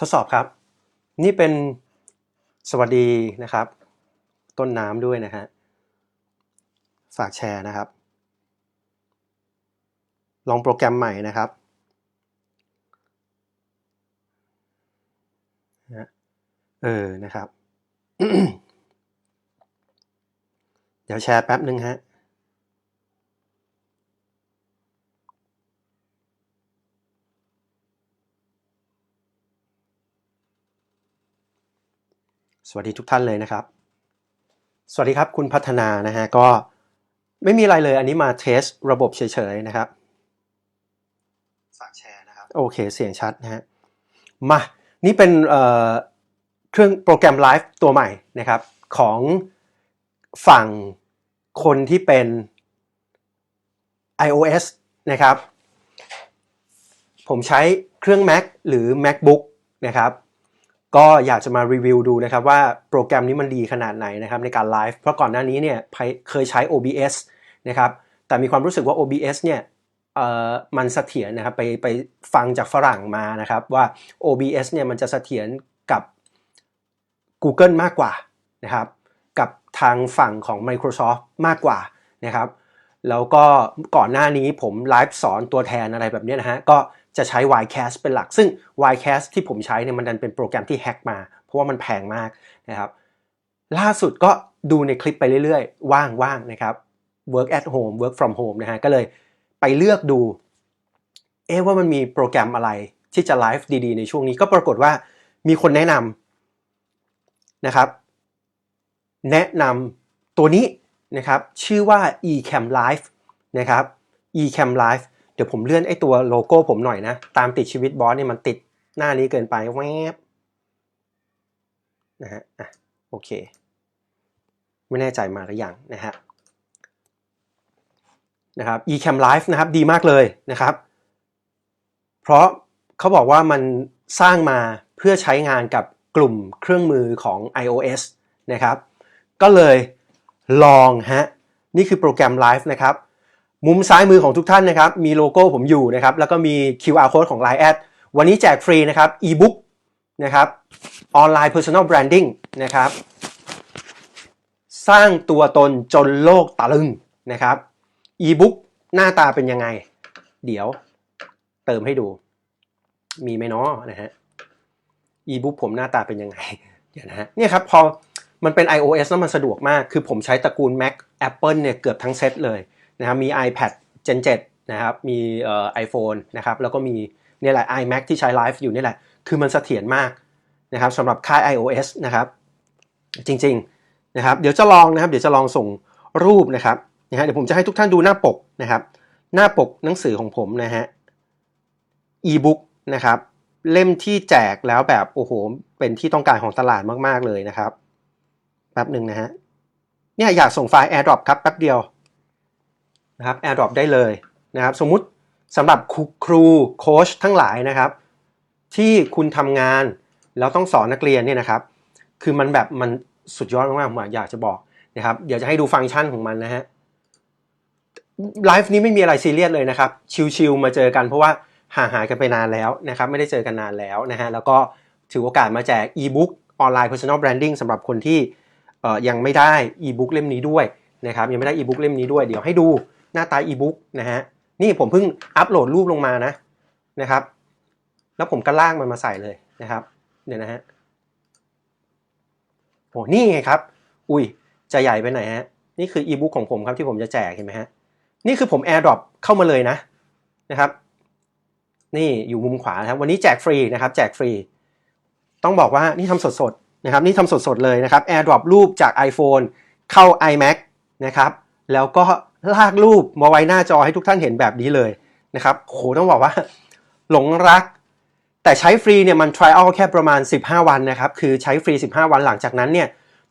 ทดสอบครับ นี่เป็นสวัสดีนะครับ ต้นน้ำด้วยนะฮะฝากแชร์นะครับ ลองโปรแกรมใหม่นะครับเออนะครับ เดี๋ยวแชร์แป๊บหนึ่งฮะ สวัสดีทุกท่านเลยนะครับ สวัสดีครับคุณพัฒนานะฮะก็ไม่มีอะไรเลยอันนี้มาเทสระบบเฉยๆนะครับฝากแชร์นะครับโอเคเสียงชัดนะฮะมานี่เป็นเอ่อเครื่องโปรแกรมไลฟ์ตัวใหม่นะครับของฝั่งคนที่เป็น iOS นะครับ ผมใช้เครื่อง Mac หรือ MacBook นะครับ ก็อยากจะมารีวิวดูนะครับว่าโปรแกรมนี้มันดีขนาดไหนนะครับในการไลฟ์เพราะก่อนหน้านี้เนี่ยเคยใช้ OBS นะครับแต่มีความรู้สึกว่า OBS เนี่ยมันเสถียรนะครับไปไปฟังจากฝรั่งมานะครับว่า OBS เนี่ยมันจะเสถียรกับ Google มากกว่านะครับกับทางฝั่งของ Microsoft มากกว่านะครับแล้วก็ก่อนหน้านี้ผมไลฟ์สอนตัวแทนอะไรแบบนี้นะฮะก็ จะใช้ Ycast เป็นหลัก ซึ่ง Ycast ที่ผมใช้เนี่ยมันดันเป็นโปรแกรมที่แฮ็กมา เพราะว่ามันแพงมากนะครับ ล่าสุดก็ดูในคลิปไปเรื่อยๆ ว่างๆนะครับ work at home work from home นะฮะก็เลยไปเลือกดู เอ๊ะว่ามันมีโปรแกรมอะไรที่จะไลฟ์ดีๆ ในช่วงนี้ก็ปรากฏว่ามีคนแนะนำนะครับ แนะนำตัวนี้นะครับ ชื่อว่า eCam Live นะครับ eCam Live เดี๋ยวผมเลื่อนไอ้ตัวโลโก้ผมหน่อยนะ ตามติดชีวิตบอสเนี่ยมันติดหน้านี้เกินไปแวบนะฮะอะโอเค ไม่แน่ใจมาหรือยังนะฮะนะครับ eCam Live นะครับดีมากเลยนะครับ เพราะเขาบอกว่ามันสร้างมาเพื่อใช้งานกับกลุ่มเครื่องมือของ iOS นะครับ ก็เลยลองฮะ นี่คือโปรแกรม Live นะครับ มุมซ้ายมือของทุกท่านนะครับ มีโลโก้ผมอยู่นะครับ แล้วก็มี QR code ของ Line แอดวันนี้แจกฟรีนะครับ e-book นะครับออนไลน์ personal branding นะครับ สร้างตัวตนจนโลกตะลึงนะครับ e-book หน้าตาเป็นยังไง เดี๋ยวเติมให้ดู มีไหมเนาะนะฮะ e-book ผมหน้าตาเป็นยังไง เดี๋ยวนะฮะเนี่ยครับพอมันเป็น iOS แล้วมันสะดวกมาก คือผมใช้ตระกูล Mac Apple เนี่ยเกือบทั้งเซตเลย นะครับมี iPad Gen 7นะครับมีเอ่อ iPhone นะครับแล้วก็มีนี่แหละ iMac ที่ใช้ไลฟ์อยู่นี่แหละ คือมันเสถียรมากนะครับสำหรับค่าย iOS นะครับจริงๆนะครับเดี๋ยวจะลองนะครับเดี๋ยวจะลองส่งรูปนะครับนะฮะเดี๋ยวผมจะให้ทุกท่านดูหน้าปกนะครับ หน้าปกหนังสือของผมนะฮะ e-book นะครับเล่มที่แจกแล้วแบบโอ้โหเป็นที่ต้องการของตลาดมากๆเลยนะครับแป๊บหนึ่งนะฮะเนี่ยอยากส่งไฟล์ AirDrop ครับแป๊บเดียว นะครับ AirDrop ได้เลยนะครับ สมมุติสำหรับครูโค้ชทั้งหลายนะครับ ที่คุณทำงานแล้วต้องสอนนักเรียนเนี่ยนะครับ คือมันแบบมันสุดยอดมากๆผมอยากจะบอกนะครับเดี๋ยวจะให้ดูฟังก์ชันของมันนะฮะไลฟ์นี้ไม่มีอะไรซีเรียสเลยนะครับ ชิลๆมาเจอกันเพราะว่าห่างหายกันไปนานแล้วนะครับ ไม่ได้เจอกันนานแล้วนะฮะแล้วก็ถือโอกาสมาแจก e-book ออนไลน์ personal branding สำหรับคนที่ยังไม่ได้ e-book เล่มนี้ด้วยนะครับยังไม่ได้ e-book เล่มนี้ด้วยเดี๋ยวให้ดู หน้าตา e-book นะฮะนี่ผมเพิ่งอัปโหลดรูปลงมานะนะครับ แล้วผมก็ลากมันมาใส่เลยนะครับเดี๋ยวนะฮะโอ้นี่ไงครับ อุ้ยจะใหญ่ไปไหนฮะนี่คือ e-book ของผมครับที่ผมจะแจกเห็นไหมฮะนี่คือผม AirDrop เข้ามาเลยนะนะครับ นี่อยู่มุมขวาครับ วันนี้แจกฟรีนะครับ แจกฟรี ต้องบอกว่านี่ทำสดๆนะครับ นี่ทำสดๆเลยนะครับ AirDrop รูปจาก iPhone เข้า iMac นะครับ แล้วก็ ลากรูปมาไว้หน้าจอให้ทุกท่านเห็นแบบนี้เลยนะครับโหต้องบอกว่า หลงรัก แต่ใช้ฟรีเนี่ยมัน trial แค่ประมาณ 15 วันนะครับ คือใช้ฟรี 15 วันหลังจากนั้นเนี่ย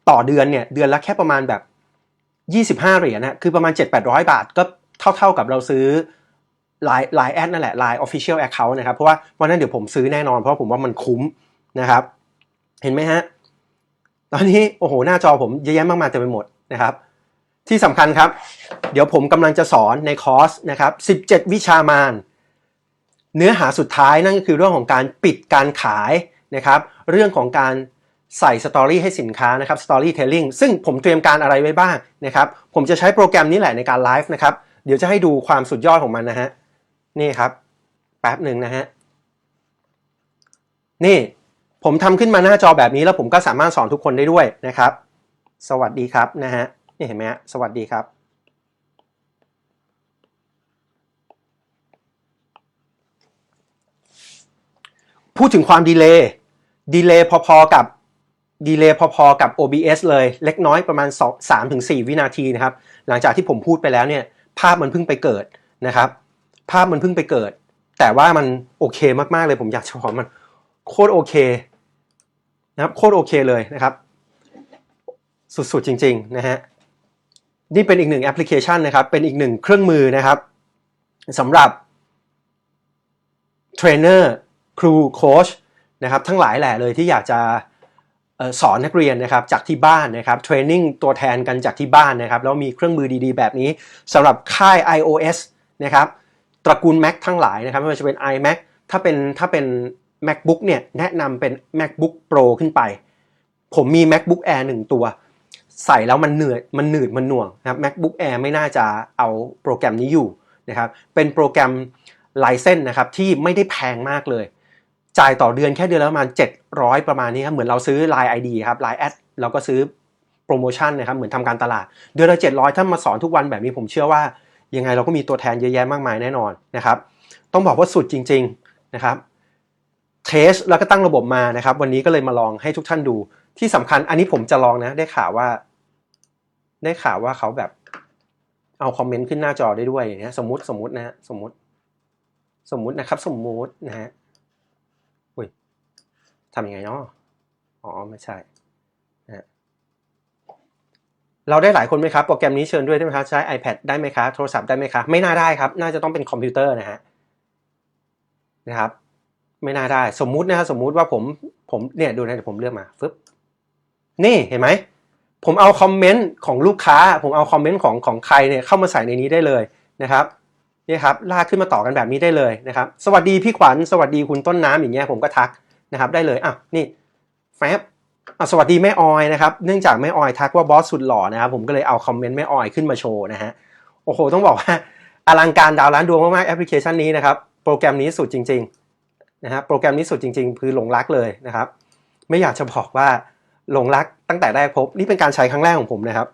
ต่อเดือนเนี่ยเดือนละแค่ประมาณแบบ 25 เหรียญนะคือประมาณ 7-800 บาทก็เท่าๆกับเราซื้อ Line Line แอดนั่นแหละ Line Official Account นะครับ เพราะว่าวันนั้นเดี๋ยวผมซื้อแน่นอน เพราะผมว่ามันคุ้มนะครับ เห็นไหมฮะ ตอนนี้โอ้โหหน้าจอผมเยอะแยะมากมายเต็มไปหมดนะครับ ที่สำคัญครับ เดี๋ยวผมกำลังจะสอนในคอร์สนะครับ 17 วิชามาน เนื้อหาสุดท้ายนั่นก็คือเรื่องของการปิดการขายนะครับ เรื่องของการใส่สตอรี่ให้สินค้านะครับ storytelling ซึ่งผมเตรียมการอะไรไว้บ้างนะครับ ผมจะใช้โปรแกรมนี้แหละในการไลฟ์นะครับ เดี๋ยวจะให้ดูความสุดยอดของมันนะฮะ นี่ครับ แป๊บหนึ่งนะฮะ นี่ผมทำขึ้นมาหน้าจอแบบนี้แล้วผมก็สามารถสอนทุกคนได้ด้วยนะครับ สวัสดีครับนะฮะ นี่เห็นไหมฮะสวัสดีครับพูดถึงความดีเลย์ดีเลย์พอๆกับดีเลย์พอๆกับ OBS เลยเล็กน้อยประมาณ 3-4 วินาทีนะครับ หลังจากที่ผมพูดไปแล้วเนี่ย ภาพมันเพิ่งไปเกิดนะครับ ภาพมันเพิ่งไปเกิด แต่ว่ามันโอเคมากๆเลยผมอยากจะบอกมันโคตรโอเคนะครับโคตรโอเคเลยนะครับ สุดๆจริง ๆ นะฮะ นี่เป็นอีกหนึ่งแอปพลิเคชันนะครับ เป็นอีกหนึ่งเครื่องมือนะครับสำหรับเทรนเนอร์ครูโค้ชนะครับทั้งหลายแหละเลยที่อยากจะสอนนักเรียนนะครับจากที่บ้านนะครับเทรนนิ่งตัวแทนกันจากที่บ้านนะครับแล้วมีเครื่องมือดีๆ แบบนี้สำหรับค่าย iOS นะครับตระกูล Mac ทั้งหลายนะครับไม่ว่าจะเป็น iMac ถ้าเป็นถ้าเป็น MacBook เนี่ยแนะนำเป็น MacBook Pro ขึ้นไป ผมมี MacBook Air หนึ่งตัว ใส่แล้วมันเหนื่อยมันหนืดมันหน่วงนะครับ MacBook Air ไม่น่าจะเอาโปรแกรมนี้อยู่นะครับเป็นโปรแกรมไลเซนนะครับที่ไม่ได้แพงมากเลย จ่ายต่อเดือนแค่เดือนละประมาณ 700 ประมาณนี้ครับเหมือนเราซื้อ Line ID ครับ Line แอดเราก็ซื้อโปรโมชั่นนะครับเหมือนทำการตลาด เดือนละ 700 ถ้ามาสอนทุกวันแบบนี้ผมเชื่อว่า ยังไงเราก็มีตัวแทนเยอะแยะมากมายแน่นอนนะครับต้องบอกว่าสุดจริง ๆนะครับเทสแล้วก็ตั้งระบบมานะครับ วันนี้ก็เลยมาลองให้ทุกท่านดู ที่สำคัญอันนี้ผมจะลองนะ ได้ข่าวว่า ได้ข่าวว่าเขาแบบ เอาคอมเมนต์ขึ้นหน้าจอได้ด้วยอย่างเงี้ยสมมติสมมตินะสมมติ สมมตินะครับ สมมตินะฮะอุ้ยทำยังไงเนาะอ๋อไม่ใช่นะฮะเราได้หลายคนไหมครับ โปรแกรมนี้เชิญด้วยได้ไหมครับใช้ iPad ได้ไหมครับโทรศัพท์ได้ไหมครับไม่น่าได้ครับ น่าจะต้องเป็นคอมพิวเตอร์นะฮะนะครับ ไม่น่าได้ สมมุตินะครับสมมุติว่าผมผมเนี่ยดูนะเดี๋ยวผมเลือกมาฟึบ นี่เห็นไหมผมเอาคอมเมนต์ของลูกค้า ผมเอาคอมเมนต์ของของใครเนี่ยเข้ามาใส่ในนี้ได้เลยนะครับนี่ครับลากขึ้นมาต่อกันแบบนี้ได้เลยนะครับสวัสดีพี่ขวัญสวัสดีคุณต้นน้ำอย่างเงี้ยผมก็ทักนะครับได้เลยอะนี่แฟบอะสวัสดีแม่ออยนะครับเนื่องจากแม่ออยทักว่าบอสสุดหล่อนะครับผมก็เลยเอาคอมเมนต์แม่ออยขึ้นมาโชว์นะฮะโอ้โหต้องบอกว่าอลังการดาวล้านดวงมากๆแอปพลิเคชันนี้นะครับโปรแกรมนี้สุดจริงๆนะฮะโปรแกรมนี้สุดจริง ๆ คือหลงรักเลยนะครับ ไม่อยากจะบอกว่า หลงรักตั้งแต่แรกพบ นี่เป็นการใช้ครั้งแรกของผมนะครับ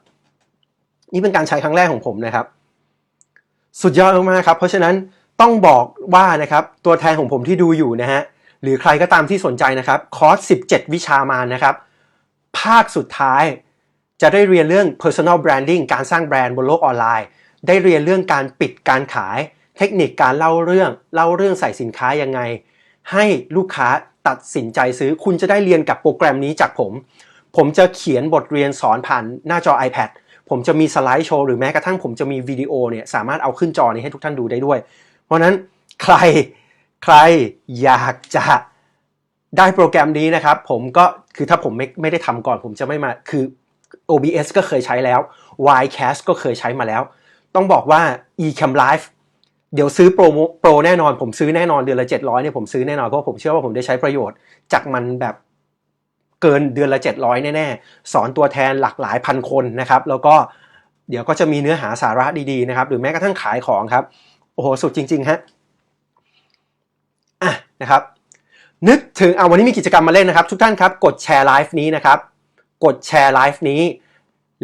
นี่เป็นการใช้ครั้งแรกของผมนะครับ สุดยอดมากๆครับ เพราะฉะนั้นต้องบอกว่านะครับตัวแทนของผมที่ดูอยู่นะฮะหรือใครก็ตามที่สนใจนะครับคอร์ส 17 วิชามานะครับ ภาคสุดท้ายจะได้เรียนเรื่อง personal branding การสร้างแบรนด์บนโลกออนไลน์ ได้เรียนเรื่องการปิดการขาย เทคนิคการเล่าเรื่อง เล่าเรื่องใส่สินค้ายังไง ให้ลูกค้าตัดสินใจซื้อ คุณจะได้เรียนกับโปรแกรมนี้จากผม ผมจะเขียนบทเรียนสอนผ่านหน้าจอ iPad ผมจะมีสไลด์โชว์หรือแม้กระทั่งผมจะมีวิดีโอเนี่ยสามารถเอาขึ้นจอนี้ให้ทุกท่านดูได้ด้วย เพราะนั้นใครใครอยากจะได้โปรแกรมนี้นะครับ ผมก็คือถ้าผมไม่ไม่ได้ทำก่อน ผมจะไม่มาคือ OBS ก็เคยใช้แล้ว Ycast ก็เคยใช้มาแล้ว ต้องบอกว่า eCam Live เดี๋ยวซื้อโปรโปรแน่นอน ผมซื้อแน่นอนเดือนละ700เนี่ยผมซื้อแน่นอนเพราะผมเชื่อว่าผมได้ใช้ประโยชน์จากมันแบบ เกินเดือนละ 700 แน่ๆ สอนตัวแทนหลากหลายพันคนนะครับ แล้วก็เดี๋ยวก็จะมีเนื้อหาสาระดีๆนะครับ หรือแม้กระทั่งขายของครับ โอ้โห สุดจริง ๆ ฮะ อะนะครับ นึกถึงเอาวันนี้มีกิจกรรมมาเล่นนะครับ ทุกท่านครับ กดแชร์ไลฟ์นี้นะครับ กดแชร์ไลฟ์นี้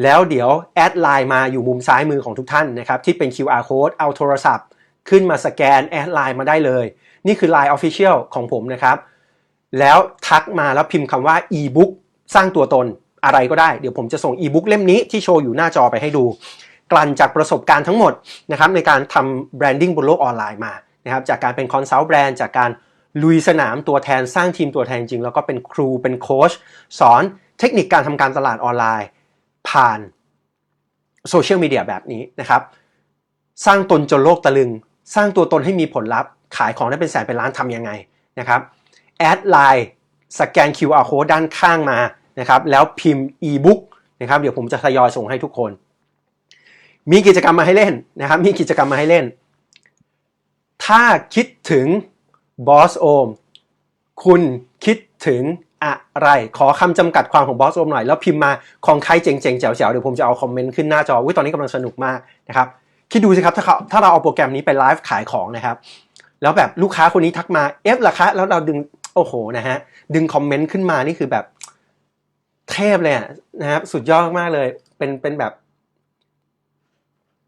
แล้วเดี๋ยวแอดไลน์มาอยู่มุมซ้ายมือของทุกท่านนะครับที่เป็น QR code เอาโทรศัพท์ ขึ้นมาสแกนแอดไลน์มาได้เลย นี่คือ Line Official ของผมนะครับ แล้วทักมาแล้วพิมพ์คำว่า e-book สร้างตัวตนอะไรก็ได้ เดี๋ยวผมจะส่ง e-book เล่มนี้ที่โชว์อยู่หน้าจอไปให้ดู กลั่นจากประสบการณ์ทั้งหมดนะครับในการทำแบรนดิ้งบนโลกออนไลน์มานะครับจากการเป็นคอนซัลท์แบรนด์จากการลุยสนามตัวแทนสร้างทีมตัวแทนจริง แล้วก็เป็นครูเป็นโค้ชสอนเทคนิคการทำการตลาดออนไลน์ ผ่านโซเชียลมีเดียแบบนี้นะครับ สร้างตนจนโลกตะลึง สร้างตัวตนให้มีผลลัพธ์ ขายของได้เป็นแสนเป็นล้านทำยังไงนะครับ แอดไลน์สแกน QR code ด้านข้างมานะครับแล้วพิมพ์ e-book นะครับเดี๋ยวผมจะทยอยส่งให้ทุกคน มีกิจกรรมมาให้เล่นนะครับมีกิจกรรมมาให้เล่น ถ้าคิดถึงบอสโอมคุณคิดถึงอะไร ขอคำจำกัดความของบอสโอมหน่อย แล้วพิมพ์มาของใครเจ๋งๆแจ๋วๆเดี๋ยวผมจะเอาคอมเมนต์ขึ้นหน้าจอวิตอนนี้กำลังสนุกมากนะครับคิดดูสิครับถ้าเขาถ้าเราเอาโปรแกรมนี้ไปไลฟ์ขายของนะครับแล้วแบบลูกค้าคนนี้ทักมาเอฟราคาแล้วเราดึง โอ้โหนะฮะดึงคอมเมนต์ขึ้นมานี่คือแบบเทพเลยนะครับสุดยอดมากเลย เป็นเป็นแบบ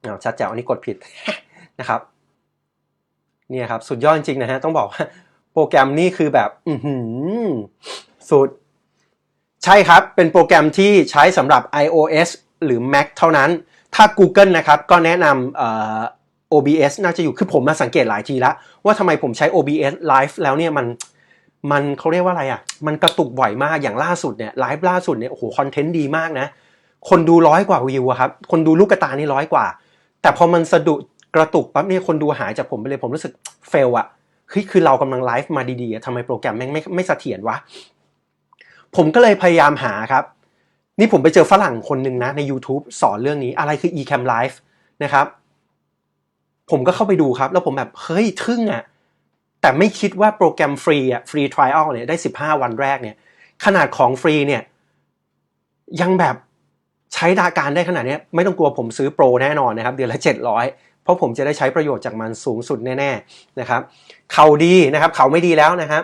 อ้าชัดแจ๋วอันนี้กดผิดนะครับเนี่ยครับสุดยอดจริงๆนะฮะต้องบอกว่าโปรแกรมนี่คือแบบอืสุด ใช่ครับ เป็นโปรแกรมที่ใช้สำหรับ iOS หรือ Mac เท่านั้น ถ้า Google นะครับก็แนะนำ OBS น่าจะอยู่คือผมมาสังเกตหลายทีแล้ว ว่าทำไมผมใช้ OBS Live แล้วเนี่ยมัน มันเขาเรียกว่าอะไรอะ มันกระตุกบ่อยมากอย่างล่าสุดเนี่ยไลฟ์ล่าสุดเนี่ยโอ้โหคอนเทนต์ดีมากนะ คนดูร้อยกว่าวิวอะครับ คนดูลูกกระตานี่ร้อยกว่า แต่พอมันสะดุดกระตุกปั๊บเนี่ยคนดูหายจากผมไปเลยผมรู้สึกเฟลอะเฮ้ยคือเรากำลังไลฟ์มาดีๆอะทำไมโปรแกรมแม่งไม่ไม่เสถียรวะ ผมก็เลยพยายามหาครับ นี่ผมไปเจอฝรั่งคนหนึ่งนะใน YouTube สอนเรื่องนี้อะไรคือ eCam Live นะครับ ผมก็เข้าไปดูครับ แล้วผมแบบเฮ้ยทึ่งอะ แต่ไม่คิดว่าโปรแกรมฟรีอะฟรีทริอัลเนี่ยได้ 15 วันแรกเนี่ย ขนาดของฟรีเนี่ยยังแบบใช้ดาการได้ขนาดนี้ไม่ต้องกลัวผมซื้อโปรแน่นอนนะครับ เดือนละ 700 เพราะผมจะได้ใช้ประโยชน์จากมันสูงสุดแน่ๆนะครับ เขาดีนะครับ เขาไม่ดีแล้วนะครับ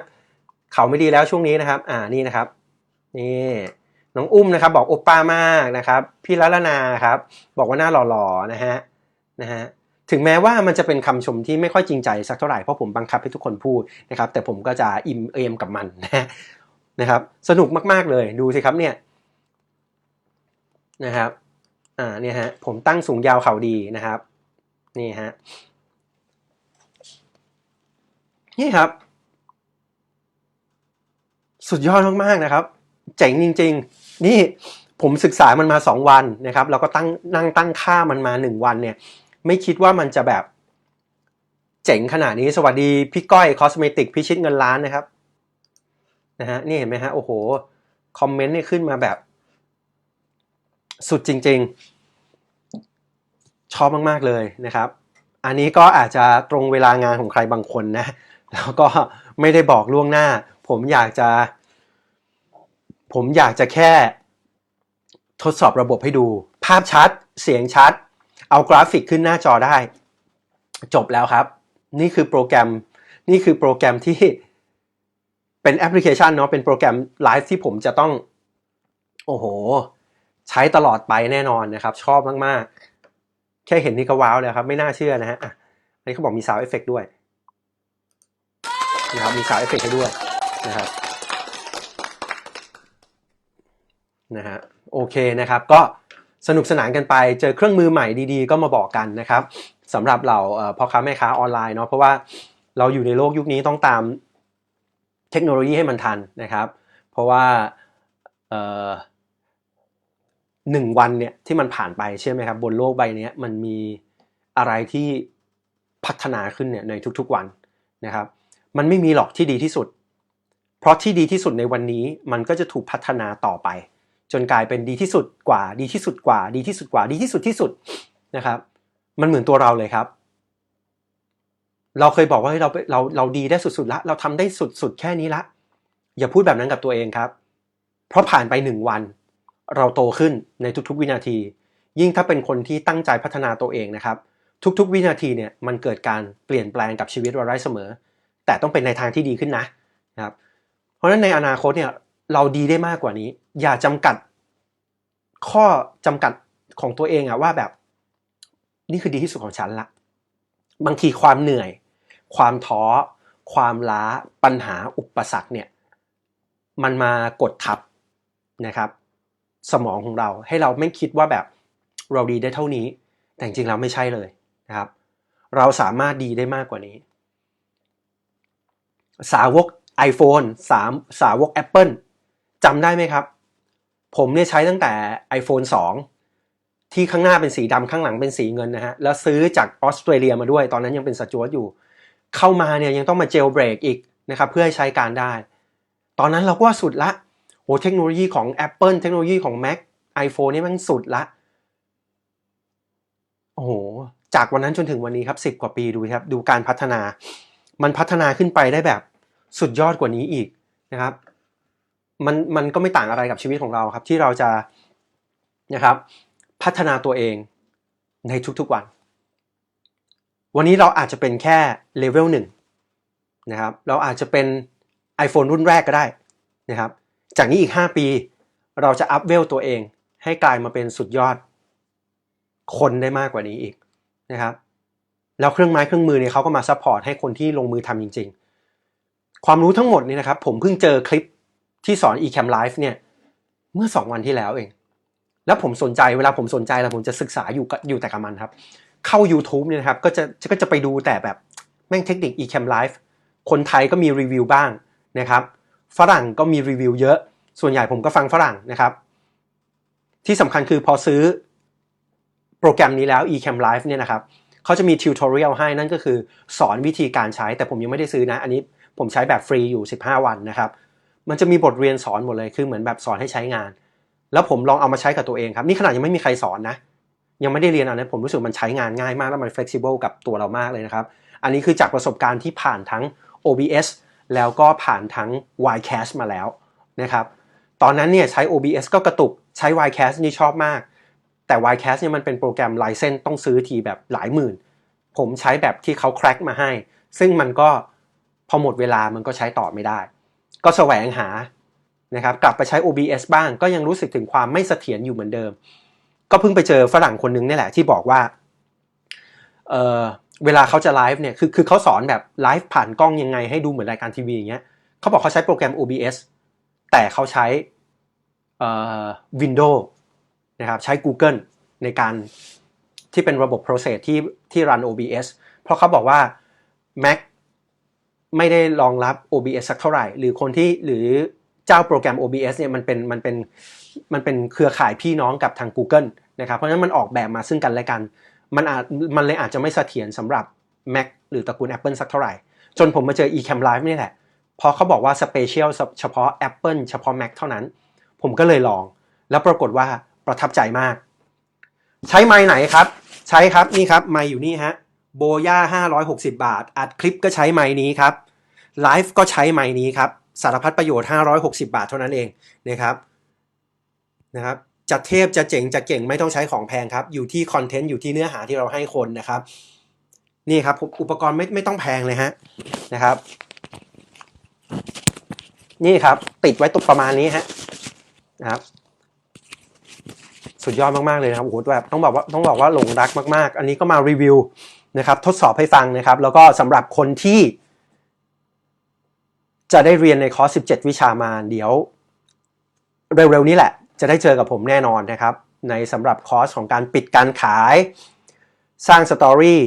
เขาไม่ดีแล้วช่วงนี้นะครับ อ่านี่นะครับนี่น้องอุ้มนะครับ บอกโอป้ามากนะครับ พี่ละละนาครับ บอกว่าหน้าหล่อๆนะฮะนะฮะ ถึงแม้ว่ามันจะเป็นคำชมที่ไม่ค่อยจริงใจสักเท่าไหร่เพราะผมบังคับให้ทุกคนพูดนะครับ แต่ผมก็จะอิ่มเอมกับมันนะนะครับ สนุกมากๆเลยดูสิครับเนี่ยนะครับอ่าเนี่ยฮะผมตั้งสูงยาวเข่าดีนะครับ นี่ฮะนี่ครับ สุดยอดมากๆนะครับ เจ๋งจริง ๆ นี่ผมศึกษามันมา 2 วันนะครับ แล้วก็ตั้งนั่งตั้งค่ามันมา 1 วันเนี่ย ไม่คิดว่ามันจะแบบเจ๋งขนาดนี้สวัสดีพี่ก้อยคอสเมติกพิชิตเงินล้านนะครับนะฮะนี่เห็นไหมฮะโอ้โหคอมเมนต์เนี่ยขึ้นมาแบบ สุดจริง ๆ ชอบมากๆเลยนะครับ อันนี้ก็อาจจะตรงเวลางานของใครบางคนนะ แล้วก็ไม่ได้บอกล่วงหน้า ผมอยากจะ ผมอยากจะแค่ทดสอบระบบให้ดู ภาพชัด เสียงชัด เอากราฟิกขึ้นหน้าจอได้ จบแล้วครับ นี่คือโปรแกรมนี่คือโปรแกรมที่เป็นแอปพลิเคชันเนาะเป็นโปรแกรมไลฟ์ที่ผมจะต้อง โอ้โห ใช้ตลอดไปแน่นอนนะครับ ชอบมาก ๆ แค่เห็นนี่ก็ว้าวเลยครับ ไม่น่าเชื่อนะฮะอะอันนี้เขาบอกมีซาวเอฟเฟกด้วยนะครับมีซาวเอฟเฟกให้ด้วยนะครับนะฮะโอเคนะครับก็ สนุกสนานกันไปเจอเครื่องมือใหม่ดีๆ ก็มาบอกกันนะครับสำหรับเราพ่อค้าแม่ค้าออนไลน์เนาะเพราะว่าเราอยู่ในโลกยุคนี้ต้องตามเทคโนโลยีให้มันทันนะครับ เพราะว่าหนึ่งวันเนี่ยที่มันผ่านไปเชื่อไหมครับบนโลกใบนี้มันมีอะไรที่พัฒนาขึ้นเนี่ยในทุกๆวันนะครับ มันไม่มีหรอกที่ดีที่สุด เพราะที่ดีที่สุดในวันนี้มันก็จะถูกพัฒนาต่อไป จนกลายเป็นดีที่สุดกว่าดีที่สุดกว่าดีที่สุดกว่าดีที่สุดที่สุดนะครับ มันเหมือนตัวเราเลยครับ เราเคยบอกว่าเราเราเราดีได้สุดๆละ เราทำได้สุดๆแค่นี้ละ อย่าพูดแบบนั้นกับตัวเองครับ เพราะผ่านไปหนึ่งวัน เราโตขึ้นในทุกๆ วินาที ยิ่งถ้าเป็นคนที่ตั้งใจพัฒนาตัวเองนะครับ ทุกๆ วินาทีเนี่ยมันเกิดการเปลี่ยนแปลงกับชีวิตเราได้เสมอ แต่ต้องเป็นในทางที่ดีขึ้นนะนะครับ เพราะฉะนั้นในอนาคตเนี่ย เราดีได้มากกว่านี้ อย่าจำกัด ข้อจำกัดของตัวเองอะว่าแบบ นี่คือดีที่สุดของฉันละบางทีความเหนื่อย ความท้อ ความล้าปัญหาอุปสรรคเนี่ย มันมากดทับนะครับ สมองของเราให้เราไม่คิดว่าแบบเราดีได้เท่านี้ แต่จริงๆแล้วไม่ใช่เลยนะครับ เราสามารถดีได้มากกว่านี้ สาวก iPhone สามสาวก Apple จำได้ไหมครับ ผมเนี่ยใช้ตั้งแต่ iPhone 2 ที่ข้างหน้าเป็นสีดำข้างหลังเป็นสีเงินนะฮะ แล้วซื้อจากออสเตรเลียมาด้วย ตอนนั้นยังเป็นสจวตอยู่ เข้ามาเนี่ยยังต้องมาเจลเบรกอีกนะครับ เพื่อให้ใช้การได้ ตอนนั้นเราก็ว่าสุดละโหเทคโนโลยีของ Apple เทคโนโลยีของ Mac iPhone นี่มันสุดละโอ้โห จากวันนั้นจนถึงวันนี้ครับ 10 กว่าปีดูครับ ดูการพัฒนา มันพัฒนาขึ้นไปได้แบบสุดยอดกว่านี้อีกนะครับ มันมันก็ไม่ต่างอะไรกับชีวิตของเราครับ ที่เราจะนะครับพัฒนาตัวเองในทุกๆวัน วันนี้เราอาจจะเป็นแค่เลเวลหนึ่งนะครับเราอาจจะเป็น iPhone รุ่นแรกก็ได้นะครับ จากนี้อีก 5 ปี เราจะอัพเวลตัวเอง ให้กลายมาเป็นสุดยอด คนได้มากกว่านี้อีกนะครับแล้วเครื่องไม้เครื่องมือเนี่ยเขาก็มาซัพพอร์ตให้คนที่ลงมือทำจริง ๆ ความรู้ทั้งหมดนี่นะครับ ผมเพิ่งเจอคลิป ที่สอน eCam Live เนี่ยเมื่อ 2 วันที่แล้วเอง แล้วผมสนใจเวลาผมสนใจแล้วผมจะศึกษาอยู่กับอยู่แต่กับมันครับ เข้า YouTube เนี่ยนะครับก็จะก็จะไปดูแต่แบบแม่งเทคนิค eCam Live คนไทยก็มีรีวิวบ้างนะครับ ฝรั่งก็มีรีวิวเยอะ ส่วนใหญ่ผมก็ฟังฝรั่งนะครับ ที่สำคัญคือพอซื้อโปรแกรมนี้แล้ว eCam Live เนี่ยนะครับเขาจะมีทิวทอเรียลให้นั่นก็คือสอนวิธีการใช้แต่ผมยังไม่ได้ซื้อนะ อันนี้ผมใช้แบบฟรีอยู่ 15 วันนะครับ มันจะมีบทเรียนสอนหมดเลยคือเหมือนแบบสอนให้ใช้งาน แล้วผมลองเอามาใช้กับตัวเองครับนี่ขนาดยังไม่มีใครสอนนะ ยังไม่ได้เรียนอันนั้ผมรู้สึกมันใช้งานง่ายมากแล้วมัน flexible กับตัวเรามากเลยนะครับ อันนี้คือจากประสบการณ์ที่ผ่านทั้ง OBS แล้วก็ผ่านทั้ง YCast มาแล้วนะครับตอนนั้นเนี่ยใช้ OBS ก็กระตุกใช้ YCast นี่ชอบมาก แต่ YCast เนี่ยมันเป็นโปรแกรมไลเซนต้องซื้อทีแบบหลายหมื่น ผมใช้แบบที่เขาแคร็กมาให้ ซึ่งมันก็พอหมดเวลามันก็ใช้ต่อไม่ได้ ก็แสวงหานะครับกลับไปใช้ OBS บ้าง ก็ยังรู้สึกถึงความไม่เสถียรอยู่เหมือนเดิม ก็เพิ่งไปเจอฝรั่งคนนึงนี่แหละที่บอกว่าเออเวลาเขาจะไลฟ์เนี่ยคือคือเขาสอนแบบไลฟ์ผ่านกล้องยังไงให้ดูเหมือนรายการทีวีอย่างเงี้ยเขาบอกเขาใช้โปรแกรม OBS แต่เขาใช้เอ่อ Windows นะครับใช้ Google ในการที่เป็นระบบ process ที่ที่รัน OBS เพราะเขาบอกว่า Mac ไม่ได้รองรับ OBS สักเท่าไหร่ หรือคนที่หรือเจ้าโปรแกรม OBS เนี่ยมันเป็นมันเป็นมันเป็นเครือข่ายพี่น้องกับทาง Google นะครับเพราะฉะนั้นมันออกแบบมาซึ่งกันและกัน มันอาจมันเลยอาจจะไม่เสถียรสำหรับ Mac หรือตระกูล Apple สักเท่าไหร่ จนผมมาเจอ eCam Live นี่แหละเพราะเขาบอกว่า Special เฉพาะ Apple เฉพาะ Mac เท่านั้น ผมก็เลยลอง แล้วปรากฏว่าประทับใจมาก ใช้ไม้ไหนครับ ใช้ครับนี่ครับไม้อยู่นี่ฮะโบย่า560 บาท อัดคลิปก็ใช้ไม้นี้ครับ ไลฟ์ก็ใช้ไม้นี้ครับ สารพัดประโยชน์ 560 บาทเท่านั้นเองนะครับนะครับจะเทพจะเจ๋งจะเก่งไม่ต้องใช้ของแพงครับ อยู่ที่คอนเทนต์อยู่ที่เนื้อหาที่เราให้คนนะครับ นี่ครับอุปกรณ์ไม่ไม่ต้องแพงเลยฮะนะครับ นี่ครับ ติดไว้ตรงประมาณนี้ฮะนะครับ สุดยอดมากๆเลยนะครับโอ้โหแบบต้องบอกว่าต้องบอกว่าหลงรักมาก ๆ อันนี้ก็มารีวิวนะครับ ทดสอบให้ฟังนะครับ แล้วก็สำหรับคนที่ จะได้เรียนในคอร์ส 17 วิชามาเดี๋ยว เร็วๆนี้แหละ จะได้เจอกับผมแน่นอนนะครับ ในสำหรับคอร์สของการปิดการขาย สร้างสตอรี่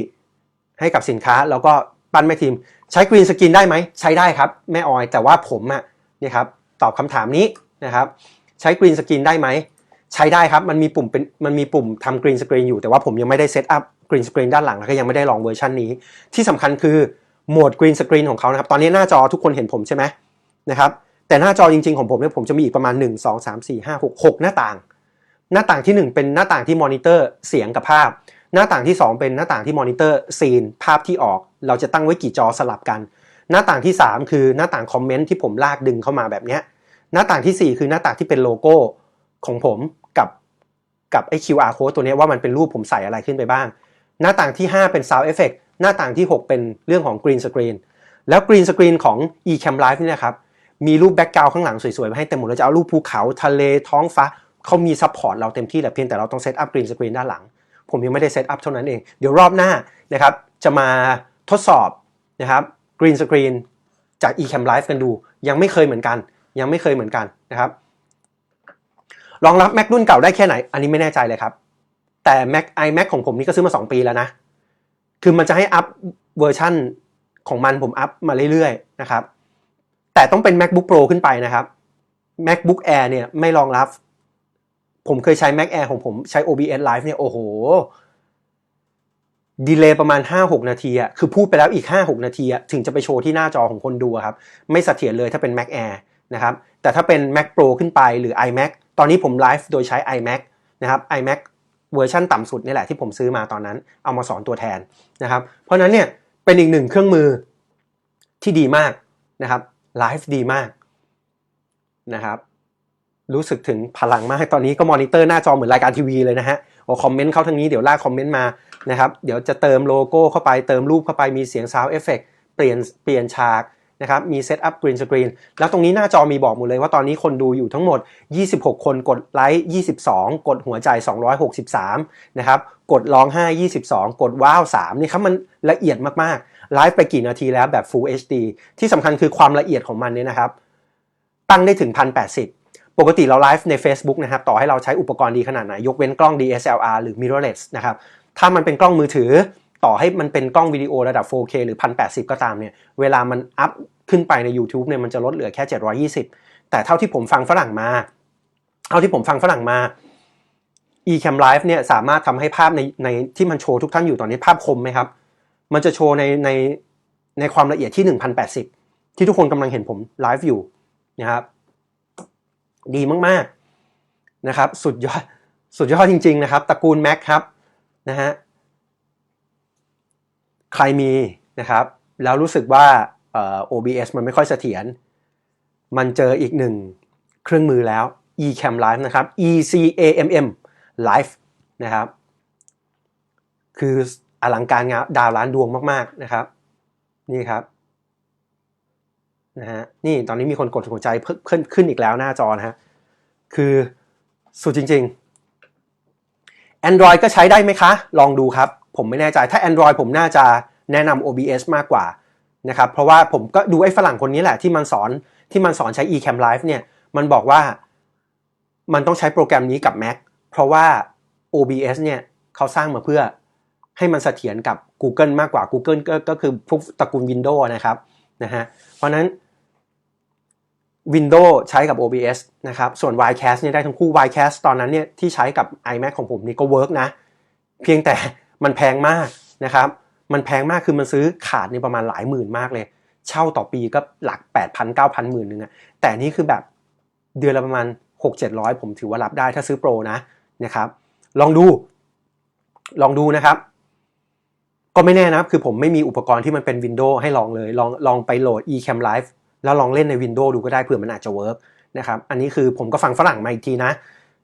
ให้กับสินค้า แล้วก็ปั้นแม่ทีม ใช้กรีนสกินได้ไหม ใช้ได้ครับแม่ออย แต่ว่าผมอะนี่ครับตอบคำถามนี้นะครับ ใช้กรีนสกินได้ไหม ใช้ได้ครับ มันมีปุ่มเป็นมันมีปุ่มทำกรีนสกรีนอยู่แต่ว่าผมยังไม่ได้เซตอัพกรีนสกรีนด้านหลังแล้วก็ยังไม่ได้ลองเวอร์ชันนี้ ที่สำคัญคือ โหมดกรีนสกรีนของเขานะครับ ตอนนี้หน้าจอทุกคนเห็นผมใช่ไหมนะครับ แต่หน้าจอจริง ๆของผมเนี่ยผมจะมีอีกประมาณ 1 2 3 4 5 6 6 หน้าต่าง หน้าต่างที่ 1 เป็นหน้าต่างที่มอนิเตอร์เสียงกับภาพ หน้าต่างที่ 2 เป็นหน้าต่างที่มอนิเตอร์ซีนภาพที่ออก เราจะตั้งไว้กี่จอสลับกัน หน้าต่างที่ 3 คือหน้าต่างคอมเมนต์ที่ผมลากดึงเข้ามาแบบนี้หน้าต่างที่ 4 คือหน้าต่างที่เป็นโลโก้ของผมกับกับไอ้ QR code ตัวนี้ว่ามันเป็นรูปผมใส่อะไรขึ้นไปบ้าง หน้าต่างที่ 5 เป็น sound effect หน้าต่างที่ 6 เป็นเรื่องของ green screen แล้ว green screen ของ eCam Live นี่นะครับมีรูปแบ็กกราวข้างหลังสวยๆมาให้เต็มหมดเลยจะเอารูปภูเขาทะเลท้องฟ้าเขามีซัพพอร์ตเราเต็มที่แหละเพียงแต่เราต้องเซตอัพ green screen ด้านหลัง ผมยังไม่ได้เซตอัพเท่านั้นเอง เดี๋ยวรอบหน้านะครับจะมาทดสอบนะครับ green screen จาก eCam Live กันดู ยังไม่เคยเหมือนกัน ยังไม่เคยเหมือนกันนะครับรองรับ Mac รุ่นเก่าได้แค่ไหน อันนี้ไม่แน่ใจเลยครับ แต่ Mac iMac ของผมนี่ก็ซื้อมา 2 ปีแล้วนะ คือมันจะให้อัพเวอร์ชั่นของมันผมอัพมาเรื่อยๆนะครับ แต่ต้องเป็น MacBook Pro ขึ้นไปนะครับ MacBook Air เนี่ยไม่รองรับ ผมเคยใช้ Mac Air ของผมใช้ OBS Live เนี่ยโอ้โหดีเลย์ประมาณ 5-6 นาทีอะคือพูดไปแล้วอีก 5-6 นาทีอะถึงจะไปโชว์ที่หน้าจอของคนดูครับ ไม่เสถียรเลยถ้าเป็น Mac Air นะครับ แต่ถ้าเป็น Mac Pro ขึ้นไปหรือ iMac ตอนนี้ผมไลฟ์โดยใช้ iMac นะครับ iMac เวอร์ชันต่ำสุดนี่แหละที่ผมซื้อมาตอนนั้น เอามาสอนตัวแทนนะครับ เพราะนั้นเนี่ยเป็นอีกหนึ่งเครื่องมือที่ดีมากนะครับไลฟ์ดีมากนะครับ รู้สึกถึงพลังมากตอนนี้ก็มอนิเตอร์หน้าจอเหมือนรายการทีวีเลยนะฮะโอ้คอมเมนต์เข้าทางนี้เดี๋ยวลากคอมเมนต์มานะครับ เดี๋ยวจะเติมโลโก้เข้าไปเติมรูปเข้าไปมีเสียงซาวเอฟเฟกเปลี่ยนเปลี่ยนฉาก นะครับมีเซตอัพกรีนสกรีนแล้วตรงนี้หน้าจอมีบอกหมดเลยว่าตอนนี้คนดูอยู่ทั้งหมด 26 คนกดไลค์ 22 กดหัวใจ 263 นะครับกดร้องไห้ 22 กดว้าว 3 นี่ครับมันละเอียดมากๆไลฟ์ไปกี่นาทีแล้วแบบ Full HD ที่สำคัญคือความละเอียดของมันเนี่ยนะครับ ตั้งได้ถึง 1080ปกติเราไลฟ์ใน Facebook นะครับต่อให้เราใช้อุปกรณ์ดีขนาดไหน ยกเว้นกล้อง DSLR หรือ mirrorless นะครับถ้ามันเป็นกล้องมือถือ ต่อให้มันเป็นกล้องวิดีโอระดับ 4K หรือ 1080 ก็ตามเนี่ย เวลามันอัพขึ้นไปใน YouTube เนี่ยมันจะลดเหลือแค่ 720 แต่เท่าที่ผมฟังฝรั่งมา เท่าที่ผมฟังฝรั่งมา eCam Live เนี่ยสามารถทำให้ภาพในในที่มันโชว์ทุกท่านอยู่ตอนนี้ภาพคมไหมครับ มันจะโชว์ในในในความละเอียดที่ 1080 ที่ทุกคนกำลังเห็นผมไลฟ์อยู่นะครับ ดีมากๆนะครับ สุดยอด สุดยอดจริง ๆ นะครับตระกูล Mac ครับนะฮะ ใครมีนะครับ แล้วรู้สึกว่า OBS มันไม่ค่อยเสถียร มันเจออีกหนึ่งเครื่องมือแล้ว eCam Live นะครับ ECAMM Live นะครับ คืออลังการงานดาวล้านดวงมาก ๆ นะครับ นี่ครับนะฮะนี่ตอนนี้มีคนกดหัวใจเพิ่มขึ้นขึ้นอีกแล้วหน้าจอนะฮะคือสุดจริง ๆ Android ก็ใช้ได้ไหมคะ ลองดูครับ ผมไม่แน่ใจถ้า Android ผมน่าจะแนะนำ OBS มากกว่านะครับเพราะว่าผมก็ดูไอ้ฝรั่งคนนี้แหละที่มันสอนที่มันสอนใช้ eCam Live เนี่ยมันบอกว่ามันต้องใช้โปรแกรมนี้กับ Mac เพราะว่า OBS เนี่ยเขาสร้างมาเพื่อให้มันเสถียรกับ Google มากกว่า Google ก็ก็คือพวกตระกูล Windows นะครับนะฮะเพราะนั้น Windows ใช้กับ OBS นะครับส่วน Ycast เนี่ยได้ทั้งคู่ Ycast ตอนนั้นเนี่ยที่ใช้กับ iMac ของผมนี่ก็เวิร์กนะ เพียงแต่ มันแพงมากนะครับ มันแพงมากคือมันซื้อขาดในประมาณหลายหมื่นมากเลย เช่าต่อปีก็หลัก 8 0 0 0 9 0 0 0หมื่นนึงอะแต่นี่คือแบบเดือนละประมาณ 6 700 ผมถือว่ารับได้ถ้าซื้อโปรนะนะครับ ลองดู ลองดูนะครับ ก็ไม่แน่นะคือผมไม่มีอุปกรณ์ที่มันเป็น Windows ให้ลองเลย ลองลองไปโหลด eCam Live แล้วลองเล่นใน Windows ดูก็ได้เผื่อมันอาจจะเวิร์กนะครับ อันนี้คือผมก็ฟังฝรั่งมาอีกทีนะ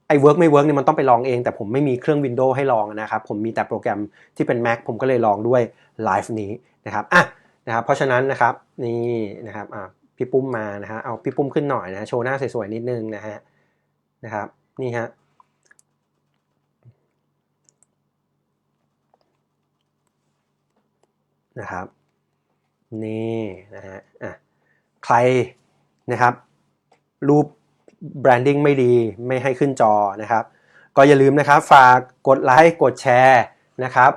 ไอ้เวิร์กไม่เวิร์กเนี่ยมันต้องไปลองเอง แต่ผมไม่มีเครื่อง Windows ให้ลองนะครับ ผมมีแต่โปรแกรมที่เป็น Mac ผมก็เลยลองด้วย Live นี้นะครับอะนะครับเพราะฉะนั้นนะครับนี่นะครับอะพี่ปุ้มมานะฮะเอาพี่ปุ้มขึ้นหน่อยนะโชว์หน้าสวยๆนิดนึงนะฮะนะครับนี่ฮะนะครับนี่นะฮะอะใครนะครับรูป แบรนดิ้งไม่ดีไม่ให้ขึ้นจอนะครับ ก็อย่าลืมนะครับ ฝากกดไลค์กดแชร์นะครับ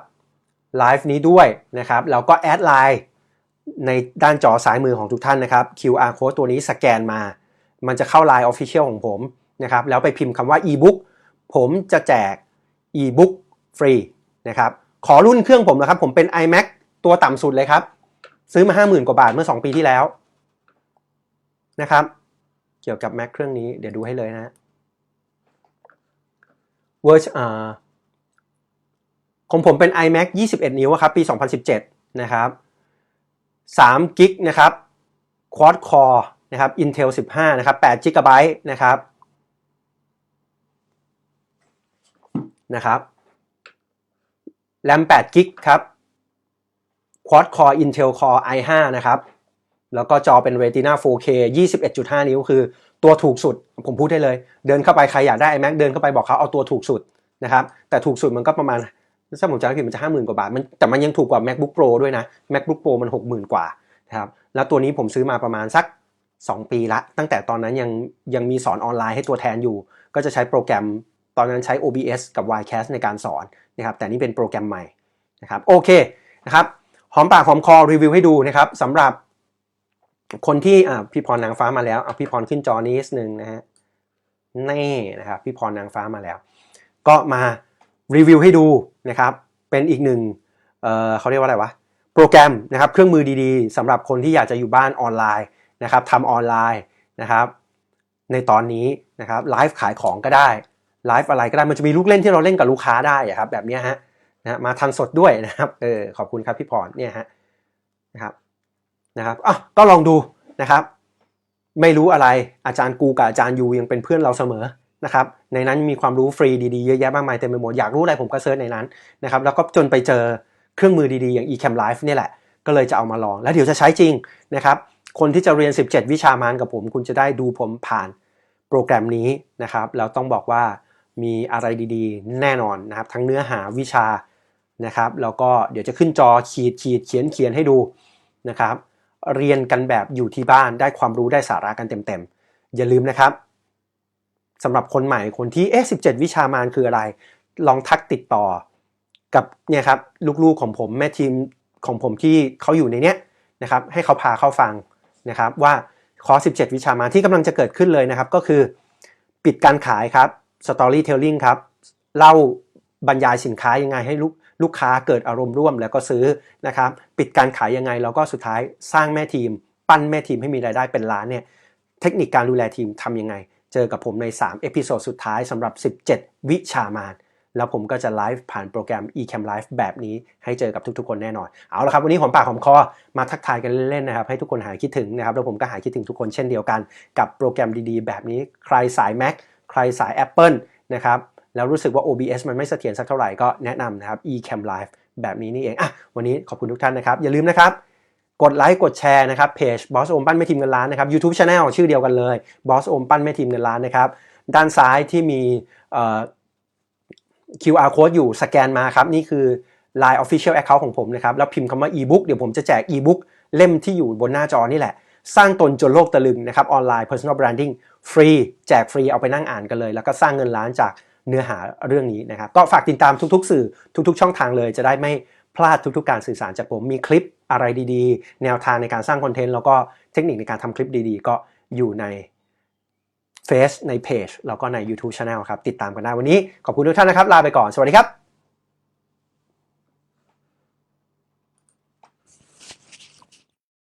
ไลฟ์นี้ด้วยนะครับแล้วก็แอดไลน์ในด้านจอซ้ายมือของทุกท่านนะครับ QR code ตัวนี้สแกนมา มันจะเข้า Line Official ของผมนะครับ แล้วไปพิมพ์คำว่า ebook ผมจะแจก ebook ฟรีนะครับ ขอรุ่นเครื่องผมนะครับ ผมเป็น iMac ตัวต่ำสุดเลยครับ ซื้อมา 50,000 กว่าบาทเมื่อ 2 ปีที่แล้วนะครับ กี่ยวกับ Mac เครื่องนี้เดี๋ยวดูให้เลยนะฮะเวอร์ชอ่าของผมเป็น iMac 21 นิ้วครับ ปี 2017 นะครับ3กิกนะครับ Quad Core นะครับ Intel 15 นะครับ8 GB นะครับ นะครับแรม8กิกครับ Quad Core Intel Core i5 นะครับ แล้วก็จอเป็น Retina 4K 21.5 นิ้ว คือตัวถูกสุด ผมพูดได้เลย เดินเข้าไปใครอยากได้ iMac เดินเข้าไปบอกเขาเอาตัวถูกสุดนะครับ แต่ถูกสุดมันก็ประมาณถ้าผมจำไม่ผิดมันจะ 50,000 กว่าบาทมันแต่มันยังถูกกว่า MacBook Pro ด้วยนะ MacBook Pro มัน 60,000 กว่านะครับแล้วตัวนี้ผมซื้อมาประมาณสัก 2 ปีละ ตั้งแต่ตอนนั้นยังยังมีสอนออนไลน์ให้ตัวแทนอยู่ ก็จะใช้โปรแกรมตอนนั้นใช้ OBS กับ Ycast ในการสอนนะครับ แต่นี่เป็นโปรแกรมใหม่นะครับ โอเคนะครับ หอมปากหอมคอรีวิวให้ดูนะครับสำหรับ คนที่อ่าพี่พรนางฟ้ามาแล้วเอาพี่พรขึ้นจอนี้นิดนึงนะฮะนี่นะครับพี่พรนางฟ้ามาแล้ว ก็มารีวิวให้ดูนะครับ เป็นอีกหนึ่งเเขาเรียกว่าอะไรวะโปรแกรมนะครับเครื่องมือดีๆสำหรับคนที่อยากจะอยู่บ้านออนไลน์นะครับทำออนไลน์นะครับ ในตอนนี้นะครับไลฟ์ขายของก็ได้ไลฟ์อะไรก็ได้มันจะมีลูกเล่นที่เราเล่นกับลูกค้าได้ครับแบบนี้ฮะนะมาทันสดด้วยนะครับเออขอบคุณครับพี่พรเนี่ยฮะนะครับ นะครับอะก็ลองดูนะครับ ไม่รู้อะไรอาจารย์กูกับอาจารย์ยูยังเป็นเพื่อนเราเสมอนะครับ ในนั้นมีความรู้ฟรีดีๆเยอะแยะมากมายเต็มไปหมดอยากรู้อะไรผมก็เซิร์ชในนั้นนะครับ แล้วก็จนไปเจอเครื่องมือดีๆอย่าง eCam Live เนี่ยแหละ ก็เลยจะเอามาลอง แล้วเดี๋ยวจะใช้จริงนะครับ คนที่จะเรียน 17 วิชามานกับผม คุณจะได้ดูผมผ่านโปรแกรมนี้นะครับ แล้วต้องบอกว่ามีอะไรดีๆ แน่นอนนะครับ ทั้งเนื้อหาวิชานะครับ แล้วก็เดี๋ยวจะขึ้นจอขีดขีดเขียนเขียนให้ดูนะครับ เรียนกันแบบอยู่ที่บ้านได้ความรู้ได้สาระกันเต็มๆ อย่าลืมนะครับสำหรับคนใหม่คนที่เอ๊ะ17 วิชามานคืออะไร ลองทักติดต่อกับเนี่ยครับลูกๆของผมแม่ทีมของผมที่เขาอยู่ในเนี้ยนะครับให้เขาพาเข้าฟังนะครับว่าคอร์ส17 วิชามานที่กำลังจะเกิดขึ้นเลยนะครับ ก็คือปิดการขายครับ storytelling ครับ เล่าบรรยายสินค้ายังไงให้ลูก ลูกค้าเกิดอารมณ์ร่วมแล้วก็ซื้อนะครับปิดการขายยังไงแล้วก็สุดท้ายสร้างแม่ทีม ปั้นแม่ทีมให้มีรายได้เป็นล้านเนี่ยเทคนิคการดูแลทีมทำยังไง เจอกับผมใน 3 เอพิโซดสุดท้ายสำหรับ 17 วิชามานแล้วผมก็จะไลฟ์ผ่านโปรแกรม eCam Live แบบนี้ให้เจอกับทุกๆ คนแน่นอน เอาละครับ วันนี้ผมปากหอมคอมาทักทายกันเล่นๆนะครับ ให้ทุกคนหายคิดถึงนะครับ แล้วผมก็หายคิดถึงทุกคนเช่นเดียวกัน กับโปรแกรมดีๆ แบบนี้ ใครสาย Mac ใครสาย Apple นะครับ แล้วรู้สึกว่า OBS มันไม่เสถียรสักเท่าไหร่ก็แนะนำนะครับ eCam Live แบบนี้นี่เองอะวันนี้ขอบคุณทุกท่านนะครับ อย่าลืมนะครับ กดไลค์กดแชร์นะครับเพจบอสโอมปั้นแม่ทีมเงินล้านนะครับ YouTube Channel ชื่อเดียวกันเลยบอสโอมปั้นแม่ทีมเงินล้านนะครับด้านซ้ายที่มี QR code อยู่สแกนมาครับ นี่คือ Line Official Account ของผมนะครับ แล้วพิมพ์คำว่า e-book เดี๋ยวผมจะแจก e-book เล่มที่อยู่บนหน้าจอนี่แหละ สร้างตนจนโลกตะลึงนะครับออนไลน์ Personal Branding ฟรี แจกฟรีเอาไปนั่งอ่านกันเลย แล้วก็สร้างเงินล้านจาก เนื้อหาเรื่องนี้นะครับ ก็ฝากติดตามทุกๆ สื่อทุก ๆ ช่องทางเลย จะได้ไม่พลาดทุก ๆ การสื่อสารจากผมมีคลิปอะไรดีๆ แนวทางในการสร้างคอนเทนต์แล้วก็เทคนิคในการทำคลิปดีๆ ก็อยู่ในเฟซในเพจแล้วก็ใน YouTube Channel ครับ ติดตามกันได้วันนี้ขอบคุณทุกท่านนะครับ ลาไปก่อน สวัสดีครับ